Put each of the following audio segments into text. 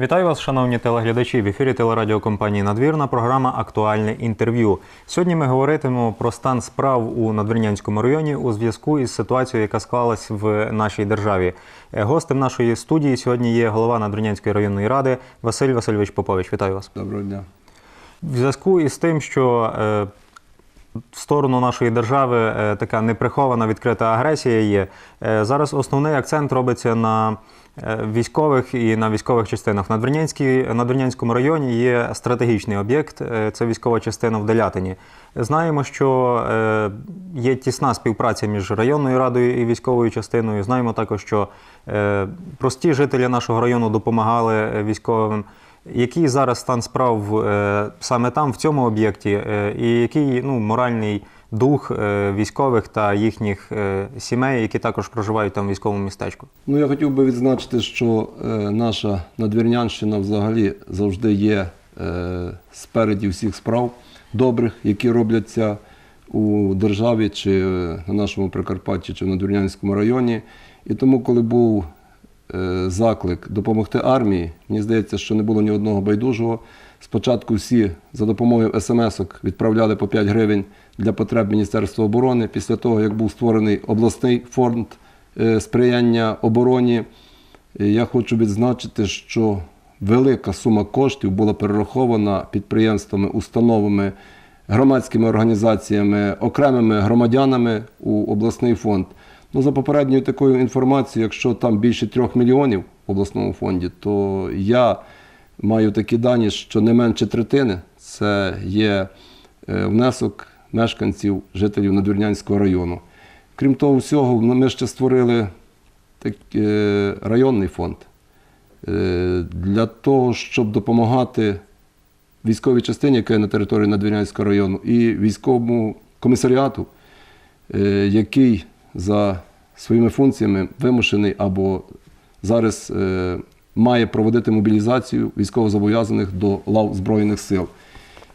Вітаю вас, шановні телеглядачі. В ефірі телерадіокомпанії Надвірна. Програма Актуальне інтерв'ю. Сьогодні ми говоритимемо про стан справ у Надвірнянському районі у зв'язку із ситуацією, яка склалась в нашій державі. Е, Гостем нашої студії сьогодні є голова Надвірнянської районної ради Василь Васильович Попович. Вітаю вас. Доброго дня. В зв'язку із тим, що е, в сторону нашої держави е, така неприхована відкрита агресія є, е, зараз основний акцент робиться на е, військових і на військових частинах. В Надвірнянській- Надвірнянському районі є стратегічний об'єкт, це військова частина в Делятині. Знаємо, що є тісна співпраця між районною радою і військовою частиною. Знаємо також, що прості жителі нашого району допомагали військовим. Який зараз стан справ е, саме там, в цьому об'єкті, е, і який ну, моральний дух е, військових та їхніх сімей, які також проживають там в військовому містечку? Ну, я хотів би відзначити, що наша надвірнянщина взагалі завжди є спереді всіх справ добрих, які робляться у державі чи на нашому Прикарпатті, чи в Надвірнянському районі. І тому, коли був заклик допомогти армії, мені здається, що не було ні одного байдужого. Спочатку всі за допомогою смс-ок відправляли по 5 гривень для потреб Міністерства оборони. Після того, як був створений обласний фонд е, сприяння обороні, е, я хочу відзначити, що велика сума коштів була перерахована підприємствами, установами, громадськими організаціями, окремими громадянами у обласний фонд. Ну, за попередньою такою інформацією, якщо там більше трьох мільйонів в обласному фонді, то я маю такі дані, що не менше третини це є е, внесок мешканців, жителів Надвірнянського району. Крім того всього, ми ще створили так, е, районний фонд е, для того, щоб допомагати військовій частині, яка є на території Надвірнянського району, і військовому комісаріату, який за своїми функціями вимушений або зараз е, має проводити мобілізацію військовозобов'язаних до лав Збройних сил.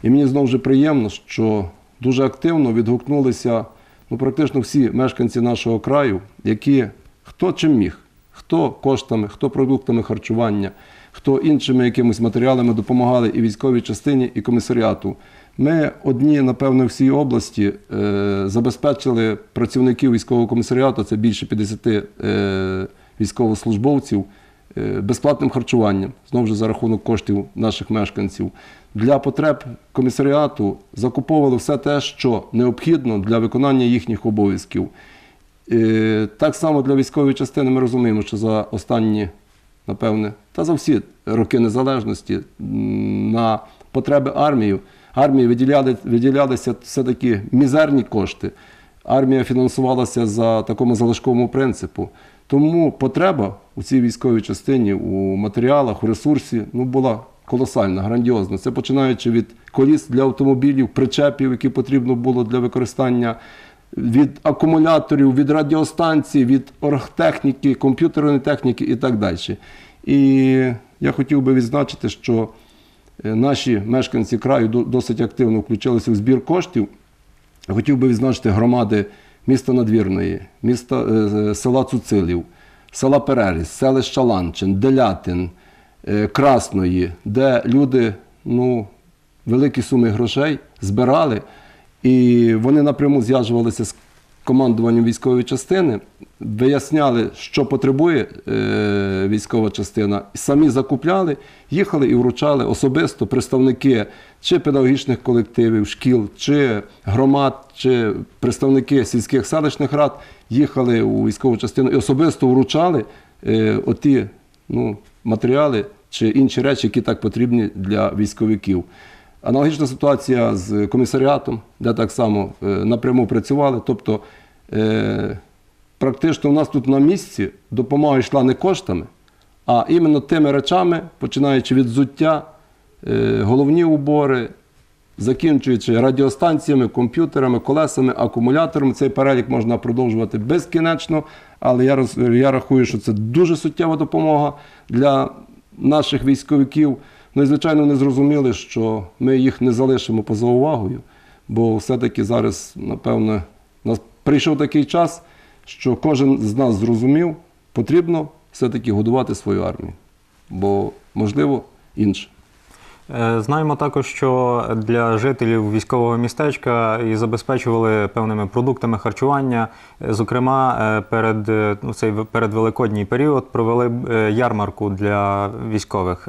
І мені знову ж приємно, що дуже активно відгукнулися ну, практично всі мешканці нашого краю, які хто чим міг, хто коштами, хто продуктами харчування, хто іншими якимись матеріалами допомагали і військовій частині, і комісаріату. Ми одні, напевно, всій області е, забезпечили працівників військового комісаріату, це більше 50 е, військовослужбовців, е, безплатним харчуванням, знову ж за рахунок коштів наших мешканців. Для потреб комісаріату закуповували все те, що необхідно для виконання їхніх обов'язків. Так само для військової частини ми розуміємо, що за останні, напевне, та за всі роки незалежності на потреби армії, армії виділяли, виділялися все-таки мізерні кошти. Армія фінансувалася за такому залишковому принципу. Тому потреба у цій військовій частині, у матеріалах, у ресурсі ну, була колосальна, грандіозна. Це починаючи від коліс для автомобілів, причепів, які потрібно було для використання, від акумуляторів, від радіостанцій, від оргтехніки, комп'ютерної техніки і так далі. І я хотів би відзначити, що наші мешканці краю досить активно включилися в збір коштів. Хотів би відзначити громади міста Надвірної, міста, е, села Цуцилів, села Переріс, селища Ланчин, Делятин, е, Красної, де люди ну, великі суми грошей збирали, і вони напряму зв'язувалися з командуванням військової частини, виясняли, що потребує е, військова частина, самі закупляли, їхали і вручали особисто представники чи педагогічних колективів, шкіл, чи громад, чи представники сільських селищних рад їхали у військову частину і особисто вручали е, оті ну, матеріали чи інші речі, які так потрібні для військовиків. Аналогічна ситуація з комісаріатом, де так само е, напряму працювали. Тобто, е, практично у нас тут на місці допомога йшла не коштами, а іменно тими речами, починаючи від взуття, е, головні убори, закінчуючи радіостанціями, комп'ютерами, колесами, акумуляторами. Цей перелік можна продовжувати безкінечно, але я, я рахую, що це дуже суттєва допомога для наших військовиків. Ну і звичайно, не зрозуміли, що ми їх не залишимо поза увагою, бо все-таки зараз, напевно, прийшов такий час, що кожен з нас зрозумів, потрібно все-таки годувати свою армію. бо можливо інше. Е, Знаємо також, що для жителів військового містечка і забезпечували певними продуктами харчування. Е, Зокрема, е, перед ну, цей в- передвеликодній період провели ярмарку для військових.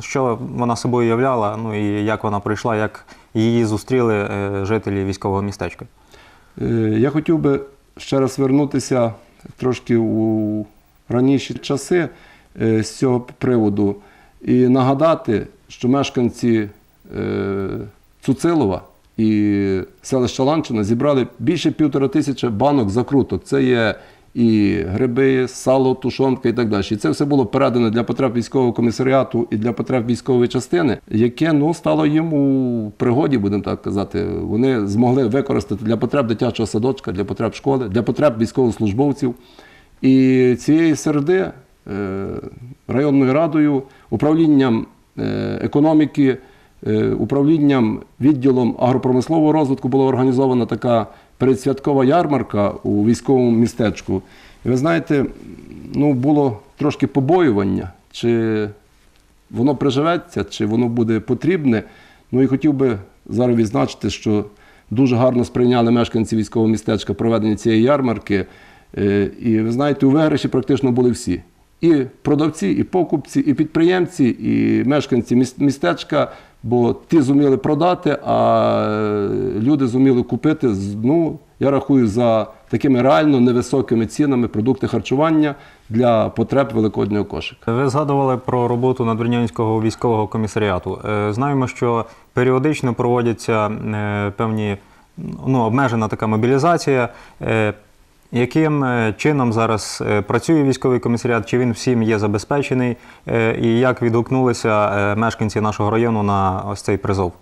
Що вона собою являла? Ну і як вона пройшла, як її зустріли жителі військового містечка? Я хотів би ще раз вернутися трошки у раніші часи з цього приводу і нагадати, що мешканці е, Цуцилова і селища Ланчина зібрали більше півтора тисячі банок закруток. Це є і гриби, сало, тушонка і так далі. І це все було передано для потреб військового комісаріату і для потреб військової частини, яке ну, стало їм у пригоді, будемо так казати. Вони змогли використати для потреб дитячого садочка, для потреб школи, для потреб військовослужбовців. І цієї середи районною радою, управлінням е, економіки, е, управлінням відділом агропромислового розвитку була організована така передсвяткова ярмарка у військовому містечку. І ви знаєте, ну, було трошки побоювання, чи воно приживеться, чи воно буде потрібне. Ну і хотів би зараз відзначити, що дуже гарно сприйняли мешканці військового містечка проведення цієї ярмарки. Е, І ви знаєте, у виграші практично були всі. І продавці, і покупці, і підприємці, і мешканці міс- містечка, бо ті зуміли продати, а е, люди зуміли купити, ну, я рахую, за такими реально невисокими цінами продукти харчування для потреб великоднього кошика. Ви згадували про роботу Надвірнянського військового комісаріату. Е, Знаємо, що періодично проводяться е, певні ну, обмежена така мобілізація. Яким е, чином зараз е, працює військовий комісаріат? Чи він всім є забезпечений? Е, І як відгукнулися мешканці нашого району на ось цей призов?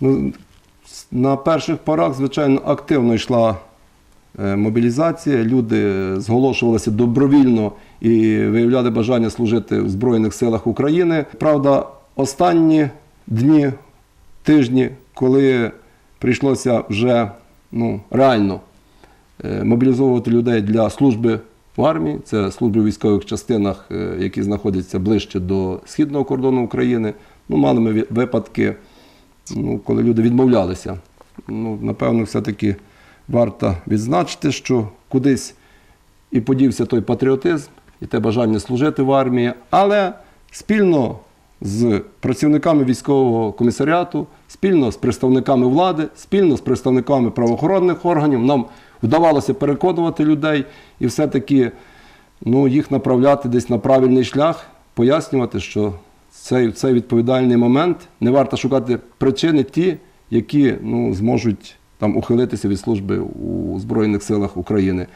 Ну, на перших порах, звичайно, активно йшла мобілізація. Люди зголошувалися добровільно і виявляли бажання служити в Збройних силах України. Правда, останні дні, тижні, коли прийшлося вже ну, реально мобілізовувати людей для служби в армії, це служби в військових частинах, е, які знаходяться ближче до східного кордону України. Ну, мали ми випадки, ну, коли люди відмовлялися. Ну, напевно, все-таки варто відзначити, що кудись і подівся той патріотизм, і те бажання служити в армії, але спільно з працівниками військового комісаріату, спільно з представниками влади, спільно з представниками правоохоронних органів нам вдавалося переконувати людей і все-таки ну, їх направляти десь на правильний шлях, пояснювати, що цей, цей відповідальний момент не варто шукати причини ті, які ну, зможуть там ухилитися від служби у Збройних силах України.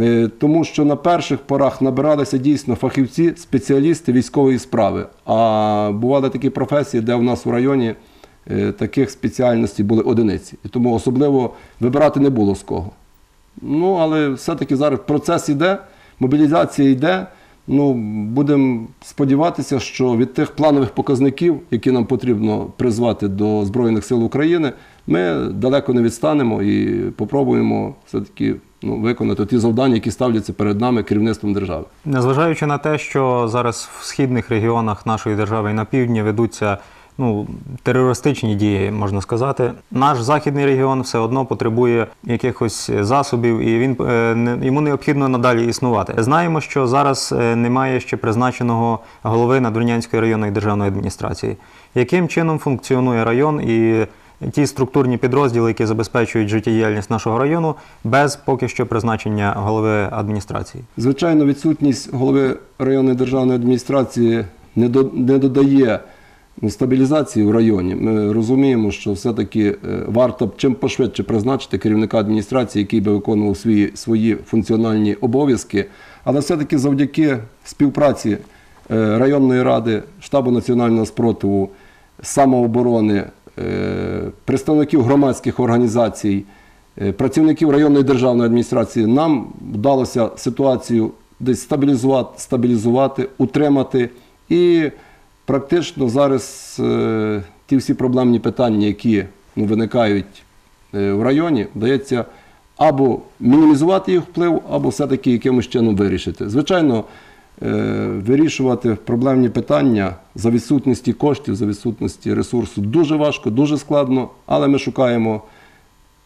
Е, Тому що на перших порах набиралися дійсно фахівці, спеціалісти військової справи. А бували такі професії, де у нас у районі е, таких спеціальностей були одиниці. І тому особливо вибирати не було з кого. Ну, але все-таки зараз процес іде, мобілізація йде. Ну, будемо сподіватися, що від тих планових показників, які нам потрібно призвати до Збройних сил України, ми далеко не відстанемо і попробуємо все-таки ну, виконати ті завдання, які ставляться перед нами керівництвом держави. Незважаючи на те, що зараз в східних регіонах нашої держави і на півдні ведуться ну, терористичні дії, можна сказати, наш західний регіон все одно потребує якихось засобів, і він е, йому необхідно надалі існувати. Знаємо, що зараз е, немає ще призначеного голови Надвірнянської районної державної адміністрації. Яким чином функціонує район і ті структурні підрозділи, які забезпечують життєдіяльність нашого району, без поки що призначення голови адміністрації? Звичайно, відсутність голови районної державної адміністрації не, до, не додає стабілізації в районі. Ми розуміємо, що все-таки е, варто б чим пошвидше призначити керівника адміністрації, який би виконував свої, свої функціональні обов'язки. Але все-таки завдяки співпраці е, районної ради, штабу національного спротиву, самооборони, е, представників громадських організацій, працівників районної державної адміністрації, нам вдалося ситуацію десь стабілізувати, стабілізувати утримати. І практично зараз е, ті всі проблемні питання, які ну, виникають е, в районі, вдається або мінімізувати їх вплив, або все-таки якимось чином вирішити. Звичайно, е, вирішувати проблемні питання за відсутності коштів, за відсутності ресурсу дуже важко, дуже складно, але ми шукаємо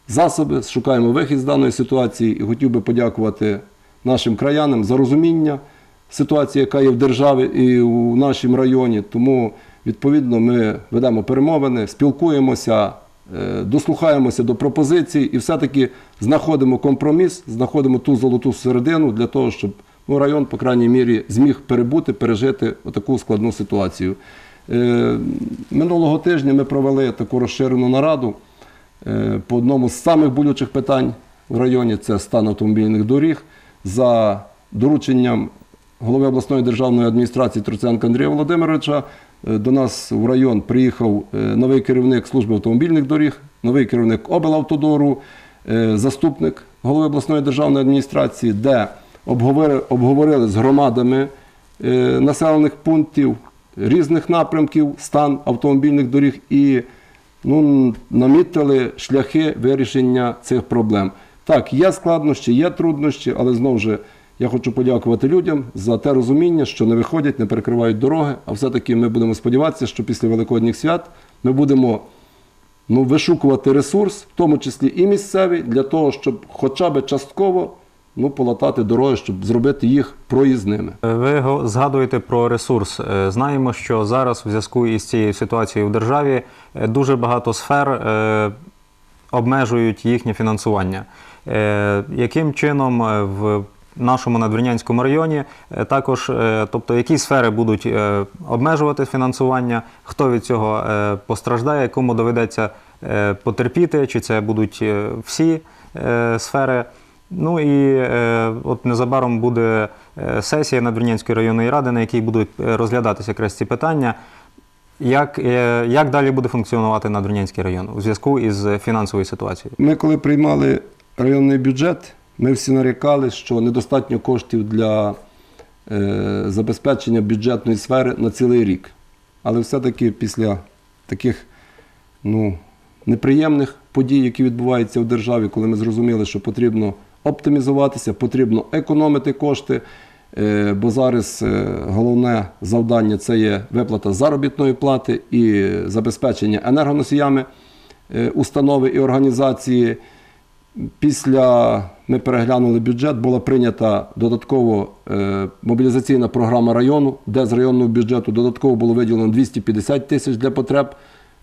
засоби, шукаємо вихід з даної ситуації і хотів би подякувати нашим краянам за розуміння ситуації, яка є в державі і у нашому районі. Тому, відповідно, ми ведемо перемовини, спілкуємося, е, дослухаємося до пропозицій і все-таки знаходимо компроміс, знаходимо ту золоту середину для того, щоб ну, район, по крайній мірі, зміг перебути, пережити таку складну ситуацію. Е, Минулого тижня ми провели таку розширену нараду е, по одному з самих болючих питань в районі це стан автомобільних доріг. За дорученням голови обласної державної адміністрації Троценка Андрія Володимировича е, до нас в район приїхав е, новий керівник служби автомобільних доріг, новий керівник облавтодору, е, заступник голови обласної державної адміністрації, де обговорили, з громадами населених пунктів різних напрямків стан автомобільних доріг і ну, намітили шляхи вирішення цих проблем. Так, є складнощі, є труднощі, але знову ж я хочу подякувати людям за те розуміння, що не виходять, не перекривають дороги. А все-таки ми будемо сподіватися, що після Великодніх свят ми будемо ну, вишукувати ресурс, в тому числі і місцевий, для того, щоб хоча б частково ну, полатати дороги, щоб зробити їх проїзними. Ви згадуєте про ресурс. Е, Знаємо, що зараз в зв'язку із цією ситуацією в державі е, дуже багато сфер е, обмежують їхнє фінансування. Яким чином в нашому надвірнянському районі е, також, е, тобто які сфери будуть е, обмежувати фінансування, хто від цього постраждає, кому доведеться потерпіти, чи це будуть всі сфери. Ну і е, от незабаром буде сесія Надвірнянської районної ради, на якій будуть розглядатися якраз ці питання. Як, е, як далі буде функціонувати Надвірнянський район у зв'язку із фінансовою ситуацією? Ми, коли приймали районний бюджет, ми всі нарікали, що недостатньо коштів для е, забезпечення бюджетної сфери на цілий рік. Але все-таки після таких ну, неприємних подій, які відбуваються в державі, коли ми зрозуміли, що потрібно оптимізуватися, потрібно економити кошти. е, Бо зараз е, головне завдання це є виплата заробітної плати і забезпечення енергоносіями е, установи і організації. Після ми переглянули бюджет, була прийнята додатково е, мобілізаційна програма району, де з районного бюджету додатково було виділено 250 тисяч для потреб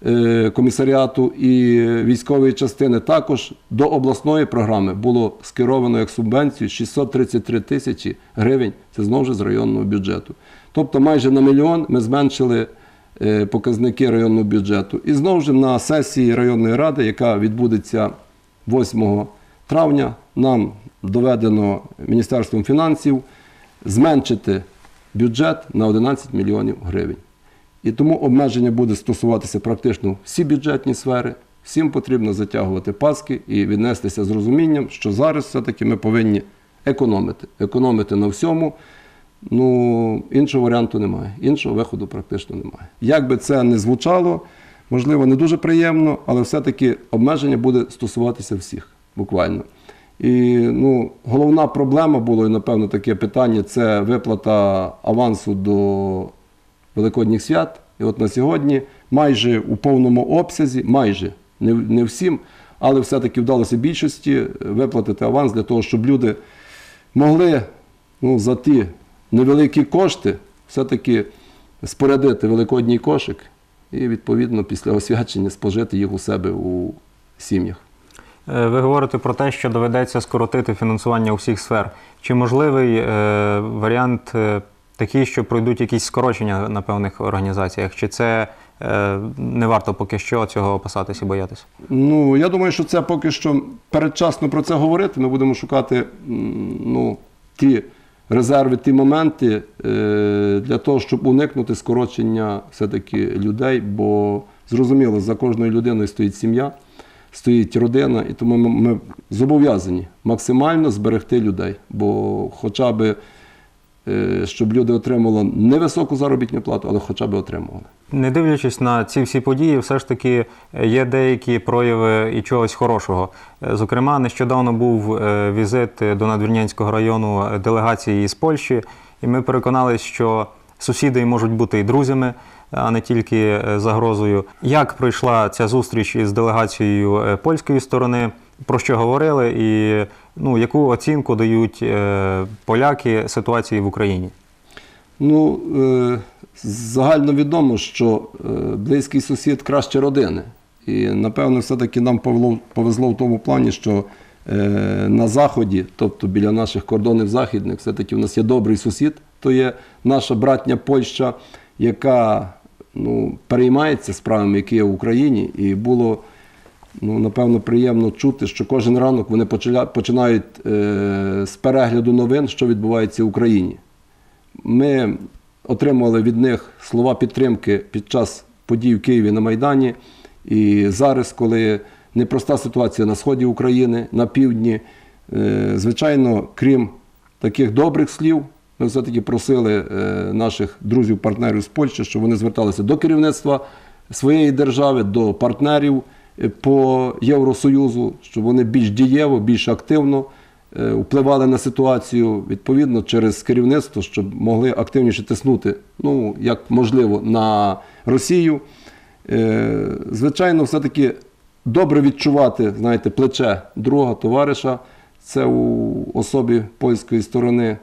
е, комісаріату і військової частини. Також до обласної програми було скеровано як субвенцію 633 тисячі гривень. Це знову ж з районного бюджету. Тобто майже на мільйон ми зменшили е, показники районного бюджету. І знову ж на сесії районної ради, яка відбудеться 8 травня, нам доведено Міністерством фінансів зменшити бюджет на 11 мільйонів гривень. І тому обмеження буде стосуватися практично всі бюджетні сфери. Всім потрібно затягувати паски і віднестися з розумінням, що зараз все-таки ми повинні економити. Економити на всьому. Ну, іншого варіанту немає. Іншого виходу практично немає. Як би це не звучало, можливо, не дуже приємно, але все-таки обмеження буде стосуватися всіх, буквально. І ну, головна проблема було, і напевно, таке питання це виплата авансу до Великодніх свят. І от на сьогодні майже у повному обсязі, майже не, не всім, але все-таки вдалося більшості виплатити аванс для того, щоб люди могли ну, за ті невеликі кошти все-таки спорядити великодній кошик і, відповідно, після освячення спожити їх у себе у сім'ях. Е, Ви говорите про те, що доведеться скоротити фінансування усіх сфер. Чи можливий е, варіант е, такий, що пройдуть якісь скорочення на певних організаціях? Чи це е, не варто поки що цього опасатися і боятися? Ну, я думаю, що це поки що передчасно про це говорити. Ми будемо шукати ну, ті резерви, ті моменти е, для того, щоб уникнути скорочення все-таки людей, бо зрозуміло, за кожною людиною стоїть сім'я, стоїть родина, і тому ми, ми зобов'язані максимально зберегти людей. Бо хоча б е, щоб люди отримали невисоку заробітну плату, але хоча б отримували. Не дивлячись на ці всі події, все ж таки е, є деякі прояви і чогось хорошого. Е, Зокрема, нещодавно був е, візит до Надвірнянського району делегації із Польщі, і ми переконалися, що сусіди можуть бути і друзями, а не тільки загрозою. Як пройшла ця зустріч із делегацією польської сторони? Про що говорили, і ну, яку оцінку дають поляки ситуації в Україні? Ну, е, загально відомо, що е, близький сусід краще родини. І напевно, все-таки нам повезло в тому плані, що е, на Заході, тобто біля наших кордонів західних, все-таки в нас є добрий сусід, то є наша братня Польща, яка ну, переймається справами, які є в Україні, і було ну, напевно, приємно чути, що кожен ранок вони починають е, з перегляду новин, що відбувається в Україні. Ми отримували від них слова підтримки під час подій в Києві на Майдані. І зараз, коли непроста ситуація на сході України, на півдні, е, звичайно, крім таких добрих слів, ми все-таки просили е, наших друзів-партнерів з Польщі, щоб вони зверталися до керівництва своєї держави, до партнерів е, по Євросоюзу, щоб вони більш дієво, більш активно впливали на ситуацію відповідно через керівництво, щоб могли активніше тиснути, ну як можливо, на Росію. Е, Звичайно, все-таки добре відчувати, знаєте, плече друга товариша, це у особі польської сторони.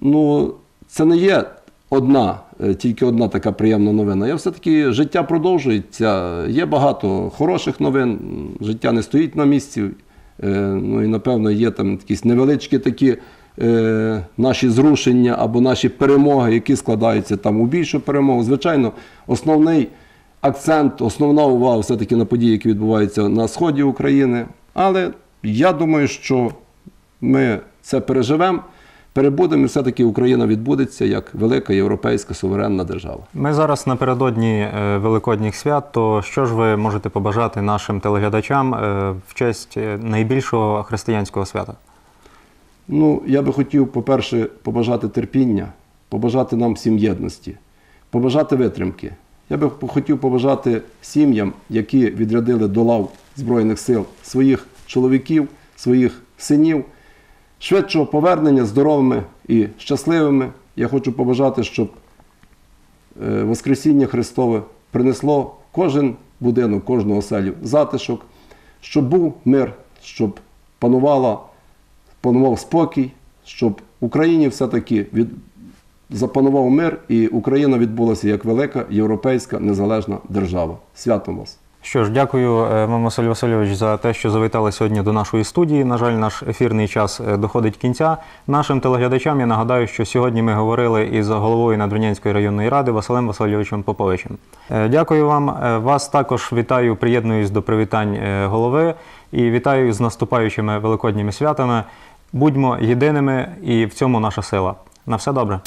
Ну, це не є одна, е, тільки одна така приємна новина. Я все-таки життя продовжується. Є багато хороших новин. Життя не стоїть на місці. Е, Ну і напевно є там якісь невеличкі такі е, наші зрушення або наші перемоги, які складаються там у більшу перемогу. Звичайно, основний акцент, основна увага все-таки на події, які відбуваються на сході України. Але я думаю, що ми це переживемо, перебудемо, і все-таки Україна відбудеться як велика європейська суверенна держава. Ми зараз напередодні е, Великодніх свят. То що ж ви можете побажати нашим телеглядачам е, в честь е, найбільшого християнського свята? Ну, я би хотів, по-перше, побажати терпіння, побажати нам всім єдності, побажати витримки. Я би хотів побажати сім'ям, які відрядили до лав Збройних сил своїх чоловіків, своїх синів, швидшого повернення здоровими і щасливими. Я хочу побажати, щоб е, Воскресіння Христове принесло кожен будинок, кожну оселю затишок, щоб був мир, щоб панувала панував спокій, щоб Україні все-таки від... запанував мир, і Україна відбулася як велика європейська незалежна держава. Святом вас! Що ж, дякую е, вам, Василь Васильович, за те, що завітали сьогодні до нашої студії. На жаль, наш ефірний час е, доходить кінця. Нашим телеглядачам я нагадаю, що сьогодні ми говорили із головою Надвірнянської районної ради Василем Васильовичем Поповичем. Е, Дякую вам. Е, Вас також вітаю, приєднуюсь до привітань е, голови і вітаю з наступаючими великодніми святами. Будьмо єдиними, і в цьому наша сила. На все добре.